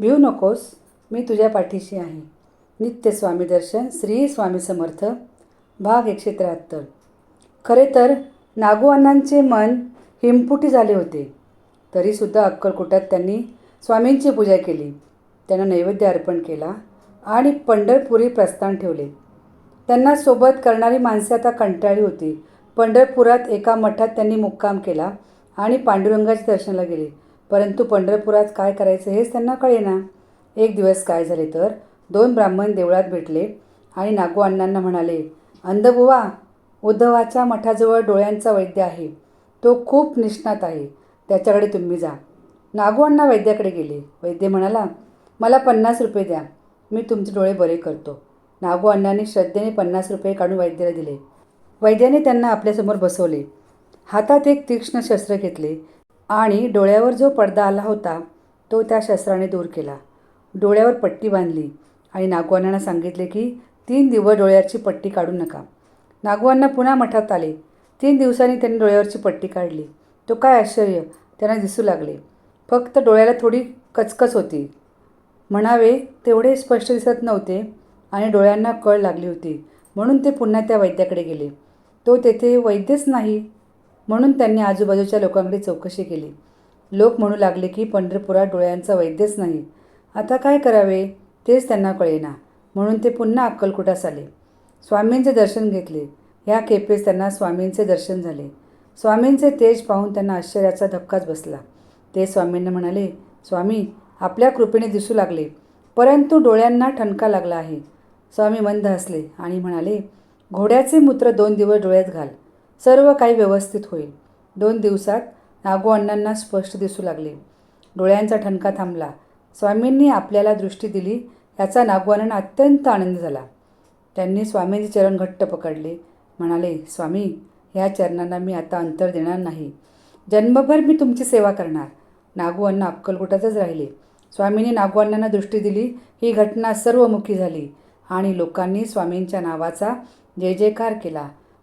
भिऊ नकोस मी तुझ्या पाठीशी आहे. नित्य स्वामी दर्शन श्री स्वामी समर्थ भाग एकशे त्र्याहत्तर. खरे तर नागू मन हिमपुटी झाले होते. तरीसुद्धा अक्कलकोटात त्यांनी स्वामींची पूजा केली. त्यांना नैवेद्य अर्पण केला आणि पंढरपुरी प्रस्थान ठेवले. त्यांना सोबत करणारी माणसे आता कंटाळली होती. पंढरपुरात एका मठात त्यांनी मुक्काम केला आणि पांडुरंगाच्या दर्शनाला गेले. परंतु पंढरपुरात काय करायचं हेच त्यांना कळेना. एक दिवस काय झाले तर दोन ब्राह्मण देवळात भेटले आणि नागू अण्णांना म्हणाले अंधबुवा उद्धवाच्या मठाजवळ डोळ्यांचा वैद्य आहे. तो खूप निष्णात आहे. त्याच्याकडे तुम्ही जा. नागू अण्णा वैद्याकडे गेले. वैद्य म्हणाला मला पन्नास रुपये द्या. मी तुमचे डोळे बरे करतो. नागू अण्णांनी श्रद्धेने पन्नास रुपये काढून वैद्याला दिले. वैद्याने त्यांना आपल्यासमोर बसवले. हातात एक तीक्ष्ण शस्त्र घेतले. आणि डोळ्यावर जो पडदा आला होता तो त्या शस्त्राने दूर केला. डोळ्यावर पट्टी बांधली आणि नागवानांना सांगितले की तीन दिवस डोळ्याची पट्टी काढू नका. नागवांना पुन्हा मठात आले. तीन दिवसांनी त्यांनी डोळ्यावरची पट्टी काढली. तो काय आश्चर्य त्यांना दिसू लागले. फक्त डोळ्याला थोडी कचकच होती. म्हणावे तेवढे स्पष्ट दिसत नव्हते आणि डोळ्यांना कळ लागली होती. म्हणून ते पुन्हा त्या वैद्याकडे गेले. तो तेथे वैद्यच नाही म्हणून त्यांनी आजूबाजूच्या लोकांकडे चौकशी केली. लोक म्हणू लागले की पंढरपुरात डोळ्यांचा वैद्यच नाही. आता काय करावे? तेच त्यांना कळेना. म्हणून ते पुन्हा अक्कलकोटास आले. स्वामींचे दर्शन घेतले. ह्या खेपेस त्यांना स्वामींचे दर्शन झाले. स्वामींचे तेज पाहून त्यांना आश्चर्याचा धक्काच बसला. ते स्वामींना म्हणाले स्वामी आपल्या कृपेने दिसू लागले. परंतु डोळ्यांना ठणका लागला आहे. स्वामी मंद हसले आणि म्हणाले घोड्याचे मूत्र दोन दिवस डोळ्यात घाल. सर्व काही व्यवस्थित होईल. दोन दिवसात नागू अण्णांना स्पष्ट दिसू लागले. डोळ्यांचा ठणका थांबला. स्वामींनी आपल्याला दृष्टी दिली याचा नागू अत्यंत आनंद झाला. त्यांनी स्वामींचे चरण घट्ट पकडले. म्हणाले स्वामी ह्या चरणांना मी आता अंतर देणार नाही. जन्मभर मी तुमची सेवा करणार. नागू अण्णा अक्कलकोटातच राहिले. स्वामींनी नागू अण्णांना दृष्टी दिली. ही घटना सर्वमुखी झाली आणि लोकांनी स्वामींच्या नावाचा जय जयकार केला.